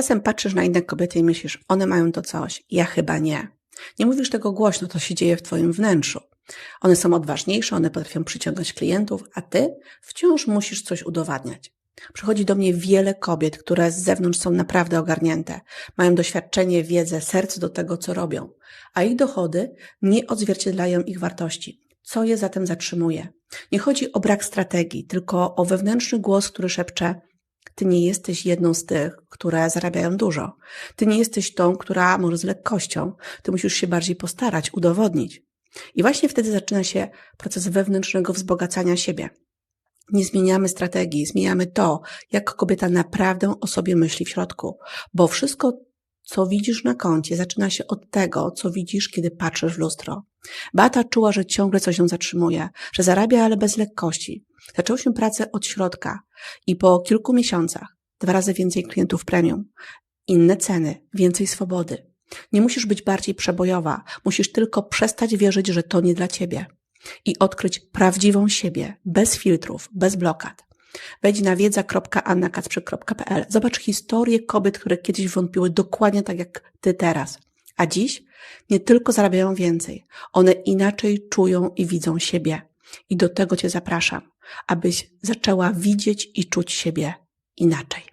Czasem patrzysz na inne kobiety i myślisz, one mają to coś, ja chyba nie. Nie mówisz tego głośno, to się dzieje w Twoim wnętrzu. One są odważniejsze, one potrafią przyciągać klientów, a Ty wciąż musisz coś udowadniać. Przychodzi do mnie wiele kobiet, które z zewnątrz są naprawdę ogarnięte, mają doświadczenie, wiedzę, serce do tego, co robią, a ich dochody nie odzwierciedlają ich wartości. Co je zatem zatrzymuje? Nie chodzi o brak strategii, tylko o wewnętrzny głos, który szepcze: Ty nie jesteś jedną z tych, które zarabiają dużo. Ty nie jesteś tą, która może z lekkością. Ty musisz się bardziej postarać, udowodnić. I właśnie wtedy zaczyna się proces wewnętrznego wzbogacania siebie. Nie zmieniamy strategii, zmieniamy to, jak kobieta naprawdę o sobie myśli w środku, bo wszystko, co widzisz na koncie, zaczyna się od tego, co widzisz, kiedy patrzysz w lustro. Bata czuła, że ciągle coś ją zatrzymuje, że zarabia, ale bez lekkości. Zaczęło się pracę od środka i po kilku miesiącach dwa razy więcej klientów premium, inne ceny, więcej swobody. Nie musisz być bardziej przebojowa, musisz tylko przestać wierzyć, że to nie dla ciebie i odkryć prawdziwą siebie, bez filtrów, bez blokad. Wejdź na wiedza.annakacprzyk.pl. Zobacz historię kobiet, które kiedyś wątpiły dokładnie tak jak ty teraz. A dziś nie tylko zarabiają więcej, one inaczej czują i widzą siebie. I do tego cię zapraszam, abyś zaczęła widzieć i czuć siebie inaczej.